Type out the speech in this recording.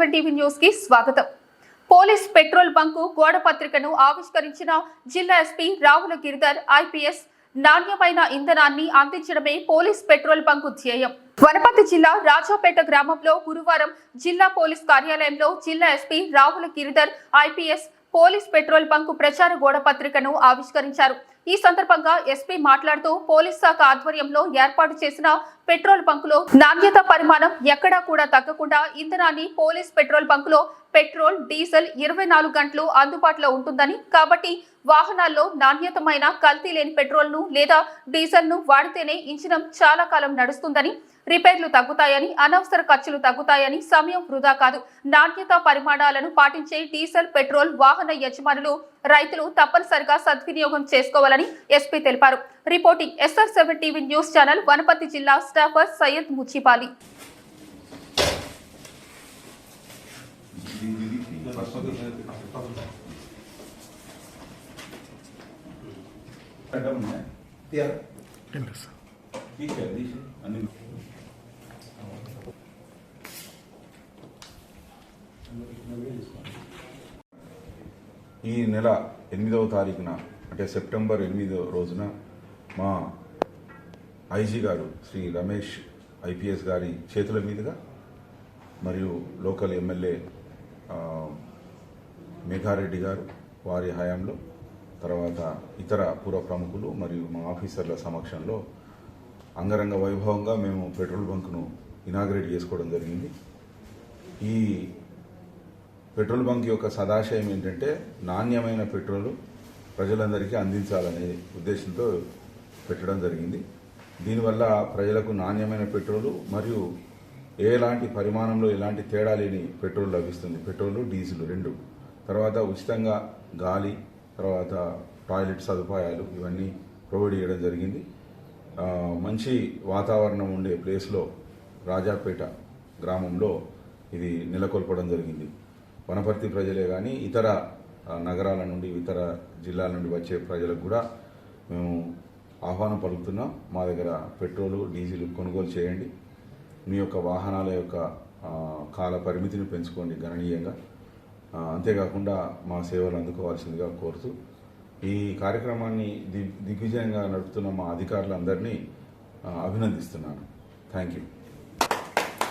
Seven TV న్యూస్కి స్వాగతం. Police petrol bunk గోడ పత్రికను ఆవిష్కరించిన జిల్లా ఎస్పీ రావుల గిరిధర్ ఐపీఎస్ నాణ్యమైన ఇంధనాన్ని అందించడమే పోలీస్ పెట్రోల్ బంకు ధ్యేయం. వనపర్తి జిల్లా రాజాపేట గ్రామంలో గురువారం జిల్లా పోలీస్ కార్యాలయంలో జిల్లా SP Ravula Giridhar IPS police petrol bunk ప్రచార గోడ పత్రికను ఆవిష్కరించారు. ఈ సందర్భంగా ఎస్పీ మాట్లాడుతూ పోలీస్ శాఖ ఆధ్వర్యంలో ఏర్పాటు చేసిన పెట్రోల్ బంకులో నాణ్యత పరిమాణం ఎక్కడా కూడా తగ్గకుండా ఇంధనాన్ని పోలీస్ పెట్రోల్ బంకులో పెట్రోల్ డీజిల్ ఇరవై నాలుగు గంటలు అందుబాటులో ఉంటుందని కాబట్టి వాహనాల్లో నాణ్యతమైన కల్తీ లేని పెట్రోల్ను లేదా డీజిల్ను వాడితేనే ఇంజినం చాలా కాలం నడుస్తుందని రిపేర్లు తగ్గుతాయని అనవసర ఖర్చులు తగ్గుతాయని సమయం వృధా కాదు. నాణ్యత పరిమాణాలను పాటించే డీజిల్ పెట్రోల్ వాహన యజమానులు రైతులు తప్పనిసరిగా సద్వినియోగం చేసుకోవాలని ఎస్పీ తెలిపారు reporting SR seven TV news channel Wanaparthy జిల్లా స్టాఫర్ సయ్యద్ ముచ్చిపాలి अड्डा बनना है Yeah. ठीक है दीजिए अनिल ఈ నెల ఎనిమిదవ తారీఖున అంటే సెప్టెంబర్ ఎనిమిదో రోజున మా ఐజీ గారు శ్రీ రమేష్ ఐపీఎస్ గారి చేతుల మీదుగా మరియు లోకల్ ఎమ్మెల్యే మేఘారెడ్డి గారు వారి హయాంలో తర్వాత ఇతర పూర్వ ప్రముఖులు మరియు మా ఆఫీసర్ల సమక్షంలో అంగరంగ వైభవంగా మేము పెట్రోల్ బంక్ను ఇనాగ్రేట్ చేసుకోవడం జరిగింది. ఈ పెట్రోల్ బంక్ యొక్క సదాశయం ఏంటంటే నాణ్యమైన పెట్రోలు ప్రజలందరికీ అందించాలనే ఉద్దేశంతో పెట్టడం జరిగింది. దీనివల్ల ప్రజలకు నాణ్యమైన పెట్రోలు మరియు ఎలాంటి పరిమాణంలో ఎలాంటి తేడా లేని పెట్రోల్ లభిస్తుంది. పెట్రోల్ డీజిల్ రెండు. తర్వాత ఉచితంగా గాలి తర్వాత టాయిలెట్ సదుపాయాలు ఇవన్నీ ప్రొవైడ్ చేయడం జరిగింది. మంచి వాతావరణం ఉండే ప్లేస్లో రాజాపేట గ్రామంలో ఇది నెలకొల్పడం జరిగింది. వనపర్తి ప్రజలే కానీ ఇతర నగరాల నుండి ఇతర జిల్లాల నుండి వచ్చే ప్రజలకు కూడా మేము ఆహ్వానం పలుకుతున్నాం. మా దగ్గర పెట్రోలు డీజిల్ కొనుగోలు చేయండి. మీ యొక్క వాహనాల యొక్క కాల పరిమితిని పెంచుకోండి గణనీయంగా. అంతేకాకుండా మా సేవలు అందుకోవాల్సిందిగా కోరుతూ ఈ కార్యక్రమాన్ని దిగ్ దిగ్విజయంగా నడుపుతున్న మా అధికారులందరినీ అభినందిస్తున్నాను. Thank you.